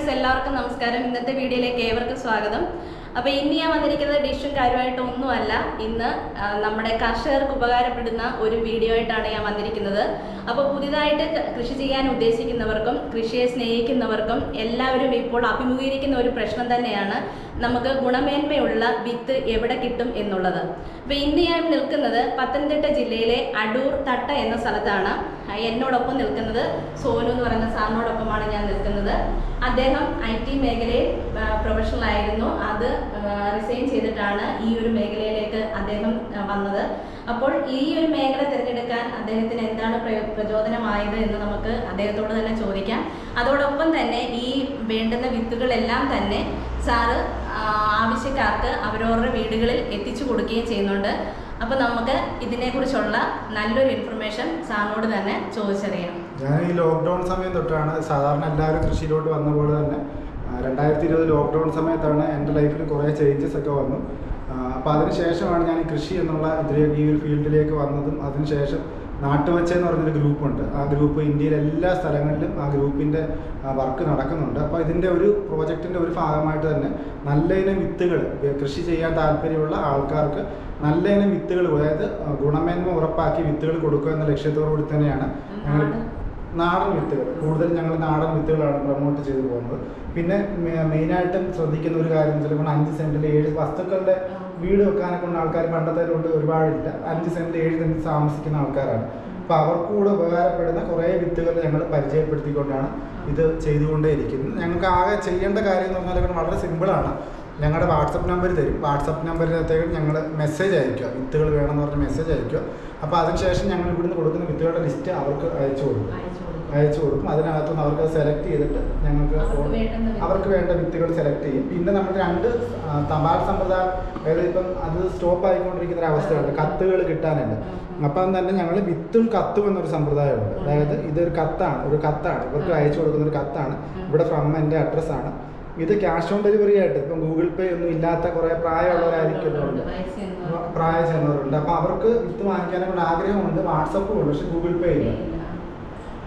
Friends എല്ലാവർക്കും നമസ്കാരം. ഇന്നത്തെ വീഡിയോയിലേക്ക് ഏവർക്കും സ്വാഗതം. അപ്പോൾ ഇന്ന് ഞാൻ വന്നിരിക്കുന്നത് ഡിഷും കാര്യമായിട്ട് ഒന്നുമല്ല. ഇന്ന് നമ്മുടെ കർഷകർക്ക് ഉപകാരപ്പെടുന്ന ഒരു വീഡിയോ ആയിട്ടാണ് ഞാൻ വന്നിരിക്കുന്നത്. അപ്പോൾ പുതിയതായിട്ട് കൃഷി ചെയ്യാൻ ഉദ്ദേശിക്കുന്നവർക്കും കൃഷിയെ സ്നേഹിക്കുന്നവർക്കും എല്ലാവരും ഇപ്പോൾ അഭിമുഖീകരിക്കുന്ന ഒരു പ്രശ്നം തന്നെയാണ് നമുക്ക് ഗുണമേന്മയുള്ള വിത്ത് എവിടെ കിട്ടും എന്നുള്ളത്. അപ്പോൾ ഇന്ന് ഞാൻ നിൽക്കുന്നത് പത്തനംതിട്ട ജില്ലയിലെ അടൂർ തട്ട എന്ന സ്ഥലത്താണ്. എന്നോടൊപ്പം നിൽക്കുന്നത് സോനു എന്ന് പറയുന്ന സാറിനോടൊപ്പമാണ് ഞാൻ നിൽക്കുന്നത്. അദ്ദേഹം ഐ ടി മേഖലയിൽ പ്രൊഫഷണൽ ആയിരുന്നു. അത് റിസൈൻ ചെയ്തിട്ടാണ് ഈ ഒരു മേഖലയിലേക്ക് അദ്ദേഹം വന്നത്. അപ്പോൾ ഈ ഒരു മേഖല തിരഞ്ഞെടുക്കാൻ അദ്ദേഹത്തിന് എന്താണ് പ്രചോദനമായത് എന്ന് നമുക്ക് അദ്ദേഹത്തോട് തന്നെ ചോദിക്കാം. അതോടൊപ്പം തന്നെ ഈ വേണ്ടുന്ന വിത്തുകളെല്ലാം തന്നെ സാറ് ആവശ്യക്കാർക്ക് അവരവരുടെ വീടുകളിൽ എത്തിച്ചു കൊടുക്കുകയും ചെയ്യുന്നുണ്ട്. അപ്പോൾ നമുക്ക് ഇതിനെക്കുറിച്ചുള്ള നല്ലൊരു ഇൻഫർമേഷൻ സാറിനോട് തന്നെ ചോദിച്ചറിയാം ഞാൻ ഈ ലോക്ക്ഡൗൺ സമയം തൊട്ടാണ് സാധാരണ എല്ലാവരും കൃഷിയിലോട്ട് വന്ന പോലെ തന്നെ രണ്ടായിരത്തി ഇരുപത് ലോക്ക്ഡൗൺ സമയത്താണ് എന്റെ ലൈഫിൽ കുറേ ചേഞ്ചസ് ഒക്കെ വന്നു. അപ്പോൾ അതിനുശേഷമാണ് ഞാൻ കൃഷി എന്നുള്ള ഇതിലേക്ക് ഈ ഒരു ഫീൽഡിലേക്ക് വന്നതും അതിനുശേഷം നാട്ടുവച്ച എന്ന് പറഞ്ഞൊരു ഗ്രൂപ്പുണ്ട് ആ ഗ്രൂപ്പ് ഇന്ത്യയിലെ എല്ലാ സ്ഥലങ്ങളിലും ആ ഗ്രൂപ്പിന്റെ വർക്ക് നടക്കുന്നുണ്ട്. അപ്പോൾ ഇതിന്റെ ഒരു പ്രോജക്റ്റിന്റെ ഒരു ഭാഗമായിട്ട് തന്നെ നല്ല ഇനം വിത്തുകൾ കൃഷി ചെയ്യാൻ താല്പര്യമുള്ള ആൾക്കാർക്ക് നല്ല ഇനം വിത്തുകൾ അതായത് ഗുണമേന്മ ഉറപ്പാക്കി വിത്തുകൾ കൊടുക്കുക എന്ന ലക്ഷ്യത്തോടു കൂടി തന്നെയാണ് ഞങ്ങൾ നാടൻ വിത്തുകൾ. കൂടുതൽ ഞങ്ങൾ നാടൻ വിത്തുകളാണ് പ്രൊമോട്ട് ചെയ്തു പോകുന്നത്. പിന്നെ മെയിനായിട്ടും ശ്രദ്ധിക്കുന്ന ഒരു കാര്യം ചിലപ്പോൾ അഞ്ച് സെന്റിൽ ഏഴ് വസ്തുക്കളുടെ വീട് വെക്കാനൊക്കെ ഉള്ള ആൾക്കാർ കൊണ്ട് ഒരുപാടില്ല. അഞ്ച് സെന്റിൽ ഏഴ് സെന്റ് താമസിക്കുന്ന ആൾക്കാരാണ്. അപ്പോൾ അവർക്ക് കൂടെ ഉപകാരപ്പെടുന്ന കുറേ വിത്തുകൾ ഞങ്ങൾ പരിചയപ്പെടുത്തിക്കൊണ്ടാണ് ഇത് ചെയ്തുകൊണ്ടേയിരിക്കുന്നത്. ഞങ്ങൾക്ക് ആകെ ചെയ്യേണ്ട കാര്യം എന്ന് പറഞ്ഞാൽ വളരെ സിമ്പിളാണ് ഞങ്ങളുടെ വാട്സപ്പ് നമ്പർ തരും. വാട്സപ്പ് നമ്പറിനകത്തേക്ക് ഞങ്ങൾ മെസ്സേജ് അയക്കുക വിത്തുകൾ വേണമെന്ന് പറഞ്ഞ് മെസ്സേജ് അയക്കുക അപ്പോൾ അതിനുശേഷം ഞങ്ങൾ ഇവിടുന്ന് കൊടുക്കുന്ന വിത്തുകളുടെ ലിസ്റ്റ് അവർക്ക് അയച്ചു കൊടുക്കും. അയച്ചു കൊടുക്കും. അയച്ചു നിന്ന് അതിനകത്തുനിന്ന് അവർക്ക് സെലക്ട് ചെയ്തിട്ട് ഞങ്ങൾക്ക് അവർക്ക് വേണ്ട വിത്തുകൾ സെലക്ട് ചെയ്യും. പിന്നെ നമ്മൾ രണ്ട് തപാൽ സമ്പ്രദായം അതായത് ഇപ്പം അത് സ്റ്റോപ്പ് ആയിക്കൊണ്ടിരിക്കുന്ന ഒരു അവസ്ഥയുണ്ട്. കത്തുകൾ കിട്ടാനുണ്ട്. അപ്പം തന്നെ ഞങ്ങൾ വിത്തും കത്തും എന്നൊരു സമ്പ്രദായമുണ്ട്. അതായത് ഇതൊരു കത്താണ്. ഒരു കത്താണ്. ഇവർക്ക് അയച്ചു കൊടുക്കുന്ന ഒരു കത്താണ്. ഇവിടെ ഫ്രം എന്റെ അഡ്രസ്സാണ് ഇത് ക്യാഷ് ഓൺ ഡെലിവറി ആയിട്ട് ഇപ്പം ഗൂഗിൾ പേ ഒന്നും ഇല്ലാത്ത കുറേ പ്രായമുള്ളവരായിരിക്കുന്നുണ്ട്. പ്രായം ചെന്നവരുണ്ട്. അപ്പം അവർക്ക് വിത്ത് വാങ്ങിക്കാനൊക്കെ ആഗ്രഹമുണ്ട്. വാട്സപ്പും ഉണ്ട്. പക്ഷെ ഗൂഗിൾ പേ ഇല്ല.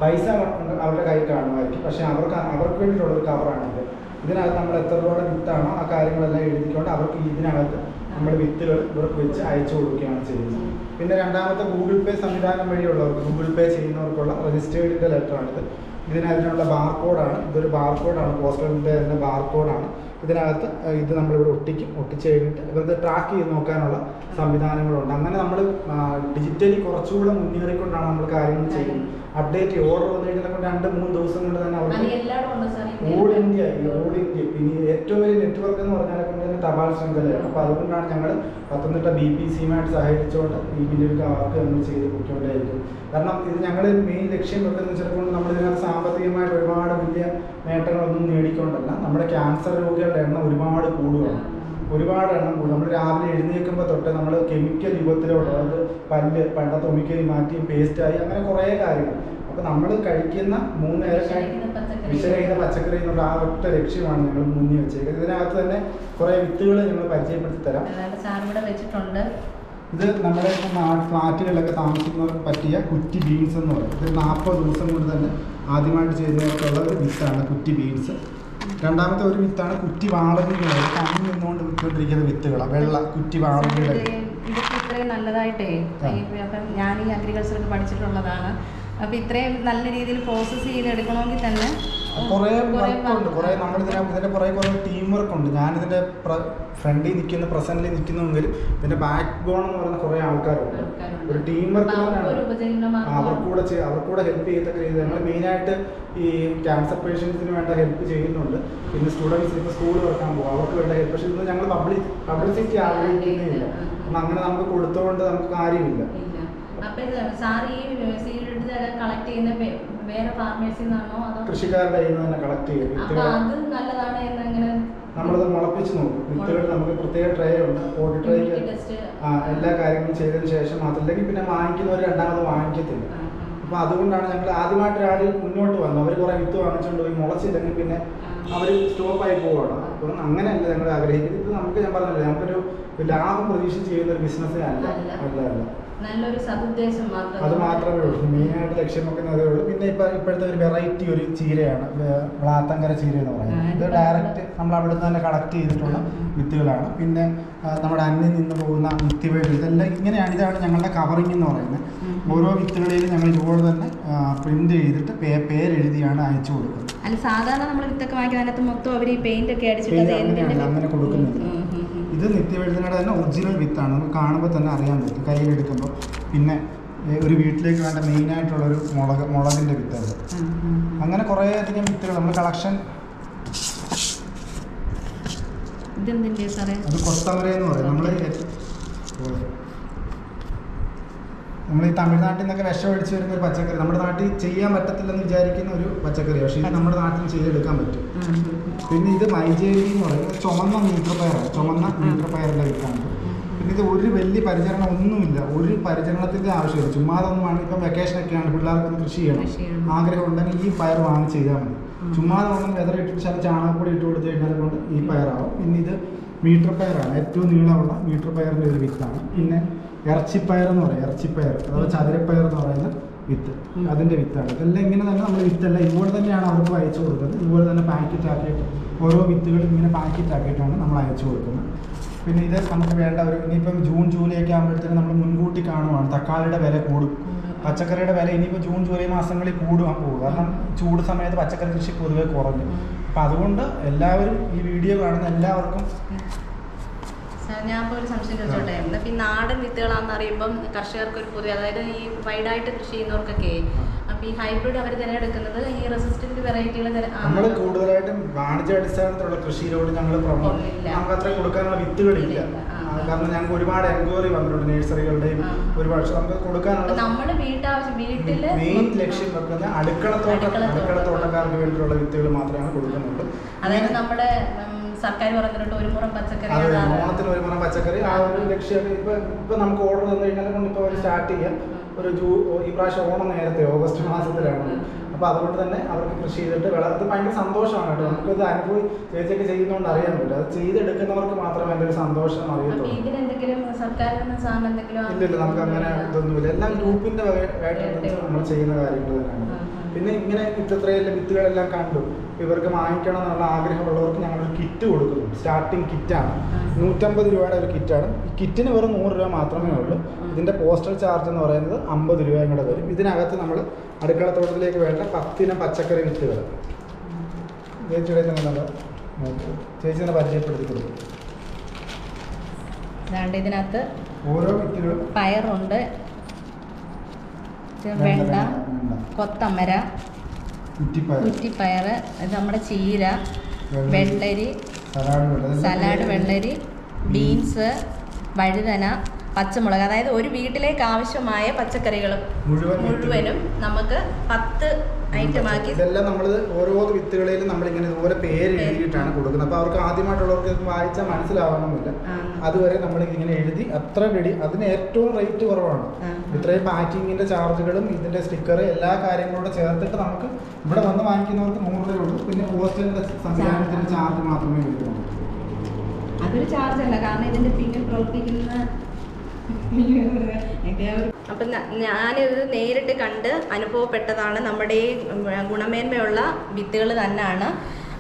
പൈസ അവ- അവരുടെ കയ്യിൽ കാണുമായിരിക്കും. പക്ഷേ അവർക്ക് അവർക്ക് വേണ്ടിയിട്ടുള്ള ഒരു കവറാണിത് ഇതിനകത്ത് നമ്മൾ എത്ര രൂപയുടെ വിത്താണോ ആ കാര്യങ്ങളെല്ലാം എഴുതിക്കൊണ്ട് അവർക്ക് ഇതിനകത്ത് നമ്മൾ വിത്തുകൾ ഇവർക്ക് വെച്ച് അയച്ചു കൊടുക്കുകയാണ് ചെയ്യുന്നത്. പിന്നെ രണ്ടാമത്തെ ഗൂഗിൾ പേ സംവിധാനം വഴിയുള്ളവർക്ക് ഗൂഗിൾ പേ ചെയ്യുന്നവർക്കുള്ള രജിസ്റ്റേർഡിന്റെ ലെറ്ററാണിത് ഇതിനകത്തിനുള്ള ബാർകോഡാണ് ഇതൊരു ബാർകോഡാണ് പോസ്റ്റലിന്റെ തന്നെ ബാർകോഡാണ് ഇതിനകത്ത് ഇത് നമ്മളിവിടെ ഒട്ടിക്കും ഒട്ടിച്ച് കഴിഞ്ഞിട്ട് ഇവർക്ക് ട്രാക്ക് ചെയ്ത് നോക്കാനുള്ള സംവിധാനങ്ങളുണ്ട്. അങ്ങനെ നമ്മൾ ഡിജിറ്റലി കുറച്ചുകൂടെ മുന്നേറിക്കൊണ്ടാണ് നമ്മൾ കാര്യങ്ങൾ ചെയ്യുന്നത്. അപ്ഡേറ്റ് ഓർഡർ വന്നു കഴിഞ്ഞാൽ രണ്ട് മൂന്ന് ദിവസം കൊണ്ട് തന്നെ അവർ അവർക്ക് ഓൾ ഇന്ത്യ ഓൾ ഇന്ത്യ പിന്നെ ഏറ്റവും വലിയ നെറ്റ്വർക്ക് എന്ന് പറഞ്ഞാൽ കൊണ്ട് തന്നെ തപാൽ ശൃംഖലയാണ്. അപ്പോൾ അതുകൊണ്ടാണ് ഞങ്ങൾ പത്തനംതിട്ട ബി പി സിയുമായിട്ട് സഹകരിച്ചുകൊണ്ട് ഈ വലിയൊരു വർക്ക് നമ്മൾ ചെയ്ത് പോയിക്കൊണ്ടേയിരിക്കും കാരണം ഇത് ഞങ്ങൾ മെയിൻ ലക്ഷ്യം വെക്കുന്നത് ചിലപ്പോൾ നമ്മൾ ഇതിനകത്ത് സാമ്പത്തികമായിട്ട് ഒരുപാട് വലിയ നേട്ടങ്ങളൊന്നും നേടിക്കൊണ്ടല്ല നമ്മുടെ ക്യാൻസർ രോഗികളുടെ എണ്ണം ഒരുപാട് കൂടുകയാണ് ഒരുപാട് എണ്ണം കൂടും. നമ്മൾ രാവിലെ എഴുന്നേൽക്കുമ്പോൾ തൊട്ട് നമ്മൾ കെമിക്കൽ യുഗത്തിലോട്ട് അതായത് പല്ല് പണ്ടത്തെ ഉമിക്കലി മാറ്റി പേസ്റ്റായി അങ്ങനെ കുറേ കാര്യങ്ങൾ. അപ്പോൾ നമ്മൾ കഴിക്കുന്ന മൂന്ന് നേരം വിഷരഹിത പച്ചക്കറി. എന്നുള്ള ആ ഒറ്റ ലക്ഷ്യമാണ് ഞങ്ങൾ മുന്നിൽ വെച്ചേക്കുന്നത്. ഇതിനകത്ത് തന്നെ കുറേ വിത്തുകൾ ഞങ്ങൾ പരിചയപ്പെടുത്തി തരാം. വെച്ചിട്ടുണ്ട്. ഇത് നമ്മുടെ ഫ്ലാറ്റുകളിലൊക്കെ താമസിക്കുന്നവർക്ക് പറ്റിയ കുറ്റി ബീൻസ് എന്ന് പറയും. ഇത് നാൽപ്പത് ദിവസം കൊണ്ട് തന്നെ ആദ്യമായിട്ട് ചെയ്യുന്നവർക്കുള്ള ഒരു വിത്താണ് കുറ്റി ബീൻസ്. രണ്ടാമത്തെ ഒരു വിത്താണ് കുറ്റി കണ്ണിൽ കണ്ണി നിന്നുകൊണ്ട് വിട്ടുകൊണ്ടിരിക്കുന്ന വിത്തുകൾ വെള്ള കുറ്റി വാളഞ്ഞിയുടെ ഇത് ഇതൊക്കെ ഇത്രയും നല്ലതായിട്ടേ അപ്പം ഞാൻ ഈ അഗ്രികൾച്ചറൊക്കെ പഠിച്ചിട്ടുള്ളതാണ്. അപ്പം ഇത്രയും നല്ല രീതിയിൽ പ്രോസസ്സ് ചെയ്തെടുക്കണമെങ്കിൽ തന്നെ കുറേ വർക്കുണ്ട് കുറേ നമ്മളിതിനെ നമ്മൾ ഇതിനെ ഇതിന്റെ കുറേ കുറേ ടീം വർക്ക് ഉണ്ട്. ഞാൻ ഇതിന്റെ ഫ്രണ്ടിൽ നിൽക്കുന്ന പ്രസന്റിൽ നിൽക്കുന്നുവെങ്കിലും ഇതിന്റെ ബാക്ക് ബോൺ എന്ന് പറയുന്ന കുറേ ആൾക്കാരുണ്ട്. ഒരു ടീം വർക്ക് അവർക്കൂടെ അവർക്കൂടെ ഹെൽപ്പ് ചെയ്യത്തക്ക രീതിയിൽ ഞങ്ങൾ മെയിനായിട്ട് ഈ ക്യാൻസർ പേഷ്യൻസിന് വേണ്ട ഹെൽപ്പ് ചെയ്യുന്നുണ്ട്. പിന്നെ സ്റ്റുഡൻസ് ഇപ്പോൾ സ്കൂൾ വർക്കാൻ പോകും അവർക്ക് വേണ്ട ഹെൽപ്പ് പക്ഷേ ഇതൊന്നും ഞങ്ങൾ പബ്ലിക് പബ്ലിസിറ്റി ആഗ്രഹിക്കുന്നേ ഇല്ല. അങ്ങനെ നമുക്ക് കൊടുത്തുകൊണ്ട് നമുക്ക് കാര്യമില്ല. അപ്പം ഇത് സാർ ഈ സീഡ് കളക്ട് ചെയ്യുന്ന വേറെ ഫാർമേഴ്സിൽ നിന്നാണോ അതോ? കൃഷിക്കാരുടെ കയ്യിൽ നിന്ന് തന്നെ കളക്ട് ചെയ്യും. അപ്പം അത് നല്ലതാണ് എന്നെങ്ങനെ? നമ്മളത് മുളപ്പിച്ച് നോക്കും. വിത്തുകൾ നമുക്ക് പ്രത്യേക ട്രേ ഉണ്ട്. പോട്ടി ടെസ്റ്റ് ആ എല്ലാ കാര്യങ്ങളും ചെയ്തതിന് ശേഷം അതല്ലെങ്കിൽ പിന്നെ വാങ്ങിക്കുന്നവർ രണ്ടാമത് വാങ്ങിക്കത്തില്ല. അപ്പോൾ അതുകൊണ്ടാണ് ഞങ്ങൾ ആദ്യമായിട്ട് ഒരാൾ മുന്നോട്ട് വന്നു അവർ കുറേ വിത്ത് വാങ്ങിച്ചുകൊണ്ട് പോയി മുളച്ചില്ലെങ്കിൽ പിന്നെ അവർ സ്റ്റോപ്പായി പോവുകയാണ് അപ്പം അങ്ങനെയല്ല ഞങ്ങൾ ആഗ്രഹിക്കുന്നത്. ഇത് നമുക്ക് ഞാൻ പറഞ്ഞില്ല നമുക്കൊരു ലാഭം പ്രതീക്ഷിച്ച് ചെയ്യുന്ന ഒരു ബിസിനസ് അല്ല. അല്ല അല്ല. നല്ലൊരു സതുദ്ദേശം മാത്രം. അത് മാത്രമേ ഉള്ളൂ. മെയിനായിട്ട് ലക്ഷ്യം വെക്കുന്നത് അതേ ഉള്ളൂ. പിന്നെ ഇപ്പൊ ഇപ്പോഴത്തെ ഒരു വെറൈറ്റി ഒരു ചീരയാണ്. വളാത്തങ്കര ചീര എന്ന് പറയുന്നത്. ഇത് ഡയറക്റ്റ് നമ്മൾ അവിടെ നിന്ന് തന്നെ കളക്ട് ചെയ്തിട്ടുള്ള. വിത്തുകളാണ്. പിന്നെ നമ്മുടെ അന്യം നിന്ന് പോകുന്ന വിത്തുവേട് ഇതെല്ലാം ഇങ്ങനെയാണ് ഇതാണ് ഞങ്ങളുടെ കവറിംഗ് എന്ന് പറയുന്നത്. ഓരോ വിത്തുകളിലും ഞങ്ങൾ ഇതുപോലെ തന്നെ പ്രിന്റ് ചെയ്തിട്ട് പേരെഴുതിയാണ് അയച്ചു കൊടുക്കുന്നത്. അല്ല സാധാരണ നമ്മൾ വിത്തൊക്കെ വാങ്ങിക്കുന്ന അതിനകത്ത് മൊത്തം അവർ ഈ പെയിന്റ് ഒക്കെ അടിച്ചിട്ട് അങ്ങനെ കൊടുക്കുന്നില്ല. ഇത് നിത്യവഴുതനയുടെ തന്നെ ഒറിജിനൽ വിത്താണ് നമുക്ക് കാണുമ്പോൾ തന്നെ അറിയാൻ പറ്റും. കയ്യിലെടുക്കുമ്പോൾ പിന്നെ ഒരു വീട്ടിലേക്ക് വേണ്ട മെയിനായിട്ടുള്ളൊരു മുളക് മുളകിന്റെ വിത്താണ്. അങ്ങനെ കുറേ അധികം വിത്തുകൾ നമ്മൾ കളക്ഷൻ അത് കൊത്തമര എന്ന് പറയും നമ്മൾ നമ്മൾ ഈ തമിഴ്നാട്ടിൽ നിന്നൊക്കെ വിഷം അടിച്ചു വരുന്ന ഒരു പച്ചക്കറി. നമ്മുടെ നാട്ടിൽ ചെയ്യാൻ പറ്റത്തില്ലെന്ന് വിചാരിക്കുന്ന ഒരു പച്ചക്കറി. പക്ഷേ ഇത് നമ്മുടെ നാട്ടിൽ ചെയ്തെടുക്കാൻ പറ്റും. പിന്നെ ഇത് മൈജേരി എന്ന് പറയുന്നത് ചുമന്ന മീറ്റർ പയറാണ് ചുമന്ന മീറ്റർ പയറിന്റെ വിത്താണ്. പിന്നെ ഇത് ഒരു വലിയ പരിചരണം ഒന്നുമില്ല. ഒരു പരിചരണത്തിന്റെ ആവശ്യമില്ല. ചുമ്മാതൊന്നുമാണ് വേണം ഇപ്പം വെക്കേഷനൊക്കെയാണ് പിള്ളേർക്കൊന്ന് കൃഷി ചെയ്യണം. കൃഷി ചെയ്യണം. ആഗ്രഹം ഉണ്ടെങ്കിൽ ഈ പയർ വാങ്ങി ചെയ്താൽ മതി. ചുമ്മാതെ ഒന്നും വെതർ ഇട്ടിട്ട് ചാണകപ്പൊടി ഇട്ട് കൊടുത്തു കഴിഞ്ഞാൽ കൊണ്ട് ഈ പയറാവും. പിന്നെ ഇത് മീറ്റർ പയറാണ് ഏറ്റവും നീളമുള്ള മീറ്റർ പയറിന്റെ ഒരു വിത്താണ്. പിന്നെ ഇറച്ചിപ്പയർ എന്ന് പറയും ഇറച്ചിപ്പയർ. അഥവാ ചതുരപ്പയർ എന്ന് പറയുന്ന വിത്ത്. അതിന്റെ അതിന്റെ വിത്താണ്. ഇതെല്ലാം ഇങ്ങനെ തന്നെ നമ്മൾ വിത്തെല്ലാം. ഇതുപോലെ തന്നെയാണ് അവർക്ക് അയച്ചു കൊടുക്കുന്നത്. ഇതുപോലെ തന്നെ പാക്കറ്റ് ആക്കിയിട്ട് ഓരോ വിത്തുകളും ഇങ്ങനെ പാക്കറ്റ് ആക്കിയിട്ടാണ് നമ്മൾ അയച്ചു കൊടുക്കുന്നത്. പിന്നെ ഇത് നമുക്ക് വേണ്ട ഒരു ഇനിയിപ്പം ജൂൺ ജൂലൈ ഒക്കെ ആകുമ്പോഴത്തേനും നമ്മൾ മുൻകൂട്ടി കാണുവാണ്. തക്കാളിയുടെ വില കൂടും. പച്ചക്കറിയുടെ വില ഇനിയിപ്പോൾ ജൂൺ ജൂലൈ മാസങ്ങളിൽ കൂടുവാൻ പോകും. കാരണം ചൂട് സമയത്ത് പച്ചക്കറി കൃഷി പൊതുവെ കുറഞ്ഞു. അപ്പം അതുകൊണ്ട് എല്ലാവരും ഈ വീഡിയോ കാണുന്ന എല്ലാവർക്കും ഞാൻ ഇപ്പോൾ ഒരു സംശയം ചോദിച്ചോട്ടെ എന്നാൽ ഈ നാടൻ വിത്തുകളാണെന്ന് അറിയുമ്പം കർഷകർക്ക് ഒരു പുതിയ അതായത് ഈ വൈഡായിട്ട് കൃഷി ചെയ്യുന്നവർക്കൊക്കെ അപ്പൊ ഈ ഹൈബ്രിഡ് അവർ തിരഞ്ഞെടുക്കുന്നത് ഈ റെസിസ്റ്റന്റ് വെറൈറ്റികൾ നമ്മൾ കൂടുതലായിട്ടും വാണിജ്യാടിസ്ഥാനത്തിലുള്ള കൃഷിയിലോട് ഞങ്ങൾ പ്രൊമോട്ട് ഇല്ല. നമുക്ക് അത്ര കൊടുക്കാനുള്ള വിത്തുകളില്ല. കാരണം ഞങ്ങൾക്ക് ഒരുപാട് എൻക്വയറി വന്നിട്ടുണ്ട് നഴ്സറികളുടെയും. ഒരുപാട് നമുക്ക് കൊടുക്കാനുള്ള നമ്മുടെ വീട്ടാവശ്യം മെയിൻ ലക്ഷ്യം വെക്കുന്ന അടുക്കളത്തോട്ടം അടുക്കളത്തോട്ടം. അടുക്കളത്തോട്ടക്കാർക്ക് വേണ്ടിയിട്ടുള്ള വിത്തുകൾ മാത്രമാണ് കൊടുക്കുന്നുള്ളൂ അതായത് നമ്മുടെ സർക്കാർ പറഞ്ഞിട്ടുണ്ട് ഒരു മുറം പച്ചക്കറി അതെ. ഓണത്തിന് ഒരു മുറം പച്ചക്കറി. ആ ഒരു ലക്ഷ്യം. ഇപ്പൊ ഇപ്പൊ നമുക്ക് ഓർഡർ തന്നു കഴിഞ്ഞാൽ ഇപ്പൊ സ്റ്റാർട്ട് ചെയ്യാം. ഒരു ജൂ ഈ പ്രാവശ്യം ഓണം നേരത്തെ ഓഗസ്റ്റ് മാസത്തിലാണ്. അപ്പൊ അതുകൊണ്ട് തന്നെ അവർക്ക് കൃഷി ചെയ്തിട്ട് വളർത്ത് ഭയങ്കര സന്തോഷമാണ് കേട്ടോ. നമുക്കത് അനുഭവി ചേച്ചിയൊക്കെ ചെയ്യുന്നതുകൊണ്ട് അറിയാൻ പറ്റും. അത് ചെയ്തെടുക്കുന്നവർക്ക് മാത്രമേ അതിന്റെ ഒരു സന്തോഷം അറിയത്തുള്ളൂ. ഇല്ല ഇല്ല നമുക്ക് അങ്ങനെ ഇതൊന്നുമില്ല. എല്ലാം ഗ്രൂപ്പിന്റെ വകയായിട്ട് നമ്മൾ ചെയ്യുന്ന കാര്യങ്ങൾ തന്നെയാണ്. പിന്നെ ഇങ്ങനെ ഇത്രയെല്ലാം വിത്തുകളെല്ലാം കണ്ടു. ഇവർക്ക് വാങ്ങിക്കണം എന്നുള്ള ആഗ്രഹമുള്ളവർക്ക് ഞങ്ങളൊരു കിറ്റ് കൊടുക്കുന്നു സ്റ്റാർട്ടിങ് കിറ്റാണ് ആണ്. നൂറ്റമ്പത് രൂപയുടെ ഒരു കിറ്റാണ് ഈ കിറ്റിന് വെറും നൂറ് രൂപ മാത്രമേ ഉള്ളൂ. ഇതിന്റെ പോസ്റ്റൽ ചാർജ് എന്ന് പറയുന്നത് അമ്പത് രൂപയും കൂടെ വരും. ഇതിനകത്ത് നമ്മൾ അടുക്കളത്തോട്ടത്തിലേക്ക് വേണ്ട പത്തിനം പച്ചക്കറി വിത്തുകൾ ചേച്ചിയുടെ ചേച്ചി തന്നെ പരിചയപ്പെടുത്തി കൊടുക്കും. ഇതിനകത്ത് ഓരോ പയറുണ്ട്. വെണ്ട. കൊത്തമര കുറ്റിപ്പയർ ഇത് നമ്മുടെ ചീര വെള്ളരി. സലാഡ് വെള്ളരി ബീൻസ് വഴുതന പച്ചമുളക് അതായത് ഒരു വീട്ടിലേക്ക് ആവശ്യമായ പച്ചക്കറികൾ മുഴുവനും നമുക്ക് പത്ത് ഐറ്റം ആക്കി ഇതെല്ലാം നമ്മൾ ഓരോ വിത്തുകളിലും നമ്മൾ ഇങ്ങനെ ഇതുപോലെ പേര് എഴുതിയിട്ടാണ് കൊടുക്കുന്നത്. അപ്പോൾ അവർക്ക് ആദ്യമായിട്ടുള്ളവർക്ക് വായിച്ചാൽ മനസ്സിലാവണമെന്നില്ല അതുവരെ നമ്മൾ ഇങ്ങനെ എഴുതി അത്ര വെടി അതിന് ഏറ്റവും റേറ്റ് കുറവാണ്. ഇത്രയും പാക്കിങ്ങിന്റെ ചാർജുകളും ഇതിന്റെ സ്റ്റിക്കർ എല്ലാ കാര്യങ്ങളും ചേർത്തിട്ട് നമുക്ക് ഇവിടെ വന്ന് വാങ്ങിക്കുന്നവർക്ക് നൂറ് രൂപ ഉള്ളൂ. പിന്നെ പോസ്റ്റലിന്റെ സംവിധാനത്തിന്റെ ചാർജ് മാത്രമേ വരുന്നുള്ളൂ അതൊരു ചാർജ് അല്ല. കാരണം ഇതിന്റെ പിന്നിൽ പ്രവർത്തിക്കുന്ന അപ്പം ഞാനിത് നേരിട്ട് കണ്ട് അനുഭവപ്പെട്ടതാണ് നമ്മുടെ ഈ ഗുണമേന്മയുള്ള വിത്തുകൾ തന്നെയാണ്.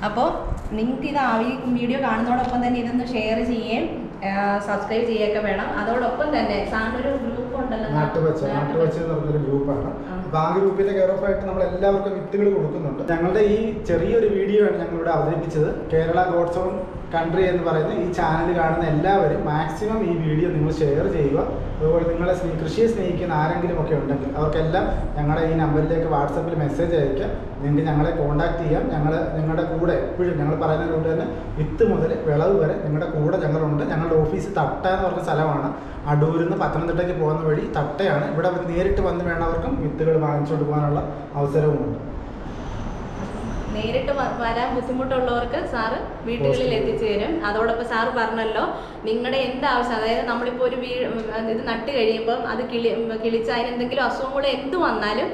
അപ്പോൾ നിങ്ങൾക്ക് ഇത് ആ- ഈ വീഡിയോ കാണുന്നതോടൊപ്പം തന്നെ ഇതൊന്ന് ഷെയർ ചെയ്യുകയും സബ്സ്ക്രൈബ് ചെയ്യുകയൊക്കെ വേണം. അതോടൊപ്പം തന്നെ സാറിനൊരു ഗ്രൂപ്പ് ഉണ്ടല്ലോ. എന്ന് പറഞ്ഞൊരു ഗ്രൂപ്പാണ് ആ. അപ്പൊ ആ ഗ്രൂപ്പിന്റെ കെയർ ഓഫ് ആയിട്ട് നമ്മൾ എല്ലാവർക്കും വിത്തുകൾ കൊടുക്കുന്നുണ്ട്. ഞങ്ങളുടെ ഈ ചെറിയൊരു വീഡിയോ ആണ് ഞങ്ങളിവിടെ അവതരിപ്പിച്ചത്. കേരള ഗോഡ്സ് ഓൺ കൺട്രി എന്ന് പറയുന്ന ഈ ചാനൽ കാണുന്ന എല്ലാവരും മാക്സിമം ഈ വീഡിയോ നിങ്ങൾ ഷെയർ ചെയ്യുക. അതുപോലെ നിങ്ങളെ കൃഷിയെ സ്നേഹിക്കുന്ന ആരെങ്കിലും ഒക്കെ ഉണ്ടെങ്കിൽ അവർക്കെല്ലാം ഞങ്ങളുടെ ഈ നമ്പറിലേക്ക് വാട്സപ്പിൽ മെസ്സേജ് അയക്കുക നിങ്ങൾക്ക് ഞങ്ങളെ കോൺടാക്ട് ചെയ്യാം. ഞങ്ങൾ നിങ്ങളുടെ കൂടെ എപ്പോഴും ഞങ്ങൾ പറയുന്ന കൊണ്ട് തന്നെ. വിത്ത് മുതൽ വിളവ് വരെ നിങ്ങളുടെ കൂടെ ഞങ്ങളുണ്ട്. ഞങ്ങളുടെ ഓഫീസ് തട്ട എന്ന് പറഞ്ഞ സ്ഥലമാണ്. അടൂരിൽ നിന്ന് പത്തനംതിട്ടയ്ക്ക് പോകുന്ന വഴി തട്ടയാണ്. ഇവിടെ നേരിട്ട് വന്ന് വേണവർക്കും വിത്തുകൾ വാങ്ങിച്ചുകൊണ്ട് പോകാനുള്ള അവസരവുമുണ്ട്. നേരിട്ട് വരാൻ ബുദ്ധിമുട്ടുള്ളവർക്ക് സാറ് വീടുകളിൽ. എത്തിച്ചു തരും അതോടൊപ്പം സാറ് പറഞ്ഞല്ലോ നിങ്ങളുടെ എന്ത് ആവശ്യം അതായത് നമ്മളിപ്പോൾ ഒരു വീ ഇത് നട്ട് കഴിയുമ്പം അത് കിളി കിളിച്ച് അതിനെന്തെങ്കിലും എന്തെങ്കിലും കൂടെ എന്ത് വന്നാലും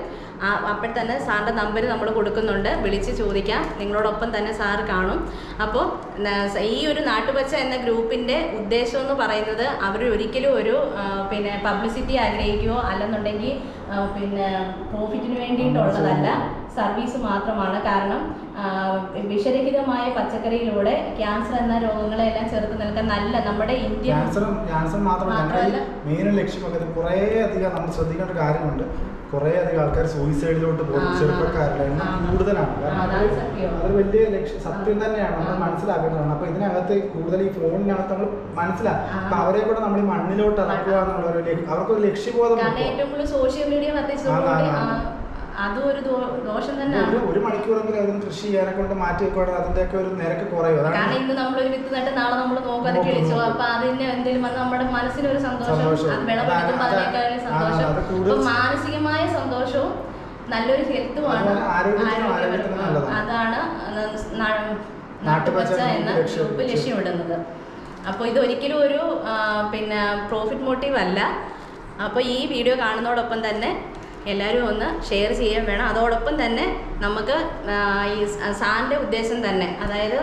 അപ്പോൾ തന്നെ സാറിന്റെ നമ്പർ നമ്മൾ കൊടുക്കുന്നുണ്ട്. വിളിച്ച് ചോദിക്കാം. നിങ്ങളോടൊപ്പം തന്നെ സാർ കാണും. അപ്പോൾ ഈ ഒരു നാട്ടുപച്ച എന്ന ഗ്രൂപ്പിന്റെ ഉദ്ദേശം എന്ന് പറയുന്നത് അവർ ഒരിക്കലും ഒരു പിന്നെ പബ്ലിസിറ്റി ആഗ്രഹിക്കുകയോ അല്ലെന്നുണ്ടെങ്കിൽ പിന്നെ പ്രോഫിറ്റിന് വേണ്ടിയിട്ടുള്ളതല്ല. സർവീസ് മാത്രമാണ്. കാരണം വിഷരഹിതമായ പച്ചക്കറിയിലൂടെ ക്യാൻസർ എന്ന രോഗങ്ങളെല്ലാം ചെറുത്ത് നിൽക്കാൻ നല്ല നമ്മുടെ ഇന്ത്യ ക്യാൻസർ മാത്രമല്ല. മെയിൻ ലക്ഷ്യമൊക്കെ കുറേ അധികം നമ്മൾ ശ്രദ്ധിക്കേണ്ട ഒരു കാര്യമുണ്ട് കുറേ അധികം ആൾക്കാർ സൂയിസൈഡിലോട്ട് പോകും എണ്ണം കൂടുതലാണ്. അത് വലിയ ലക്ഷ്യം. സത്യം തന്നെയാണ്. നമ്മൾ. മനസ്സിലാക്കേണ്ടതാണ്. അപ്പൊ ഇതിനകത്ത് കൂടുതൽ ഈ ഫോണിനകത്ത് നമ്മൾ മനസ്സിലാക്കും അപ്പൊ അവരെ കൂടെ നമ്മൾ ഈ മണ്ണിലോട്ട് ഇറക്കുക എന്നുള്ള ഒരു അവർക്കൊരു ലക്ഷ്യബോധം. ഏറ്റവും കൂടുതൽ സോഷ്യൽ മീഡിയ അതും ഒരു ദോ- ദോഷം ഒരു തന്നെയാണ് ഒരു മണിക്കൂറെങ്കിലും കൃഷി ചെയ്യാനെ കൊണ്ട് മാറ്റി വെക്കുവാണെങ്കിൽ അതിന്റെയൊക്കെ ഒരു നിരക്ക് കുറയും കാരണം ഇന്ന് നമ്മൾ ഒരു വിത്ത് നട്ട് നാളെ നമ്മൾ നോക്കാതെ കിളിച്ചു. അപ്പൊ അതിന് എന്തെങ്കിലും വന്ന് നമ്മുടെ മനസ്സിനൊരു സന്തോഷം സന്തോഷം. അത് വിളവെടുക്കുമ്പോൾ അതിനേക്കാളും സന്തോഷം അപ്പൊ മാനസികമായ സന്തോഷവും നല്ലൊരു ഹെൽത്തുമാണ്. അതാണ് നാട്ടുപച്ച എന്ന ഗ്രൂപ്പ് ലക്ഷ്യമിടുന്നത് അപ്പോൾ ഇത് ഒരിക്കലും ഒരു പിന്നെ പ്രോഫിറ്റ് മോട്ടീവ് അല്ല അപ്പോൾ ഈ വീഡിയോ കാണുന്നതോടൊപ്പം തന്നെ എല്ലാവരും ഒന്ന് ഷെയർ ചെയ്യാൻ വേണം. അതോടൊപ്പം തന്നെ നമുക്ക് ഈ സാറിന്റെ ഉദ്ദേശം തന്നെ അതായത്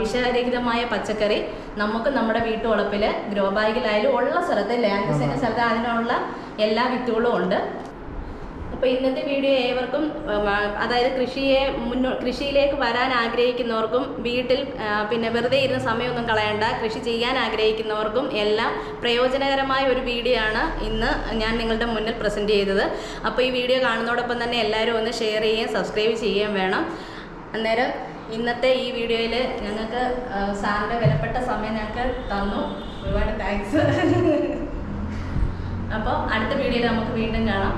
വിഷരഹിതമായ പച്ചക്കറി നമുക്ക് നമ്മുടെ വീട്ടുവളപ്പിൽ ഗ്രോ ബാഗിലായാലും ഉള്ള സ്ഥലത്ത് ലാൻഡ് സ്ഥലത്ത് അതിനുള്ള എല്ലാ വിത്തുകളും ഉണ്ട്. അപ്പോൾ ഇന്നത്തെ വീഡിയോ ഏവർക്കും അതായത് കൃഷിയെ മുന്നോ കൃഷിയിലേക്ക് വരാൻ ആഗ്രഹിക്കുന്നവർക്കും വീട്ടിൽ പിന്നെ വെറുതെ ഇരുന്ന സമയമൊന്നും കളയണ്ട കൃഷി ചെയ്യാൻ ആഗ്രഹിക്കുന്നവർക്കും എല്ലാം പ്രയോജനകരമായ ഒരു വീഡിയോ ആണ് ഇന്ന് ഞാൻ നിങ്ങളുടെ മുന്നിൽ പ്രസന്റ് ചെയ്തത്. അപ്പോൾ ഈ വീഡിയോ കാണുന്നതോടൊപ്പം തന്നെ എല്ലാവരും ഒന്ന് ഷെയർ ചെയ്യുകയും സബ്സ്ക്രൈബ് ചെയ്യുകയും വേണം. അന്നേരം ഇന്നത്തെ ഈ വീഡിയോയിൽ ഞങ്ങൾക്ക് സാറിന്റെ വിലപ്പെട്ട സമയം ഞങ്ങൾക്ക് തന്നു. ഒരുപാട് താങ്ക്സ് അപ്പോൾ അടുത്ത വീഡിയോയിൽ നമുക്ക് വീണ്ടും കാണാം.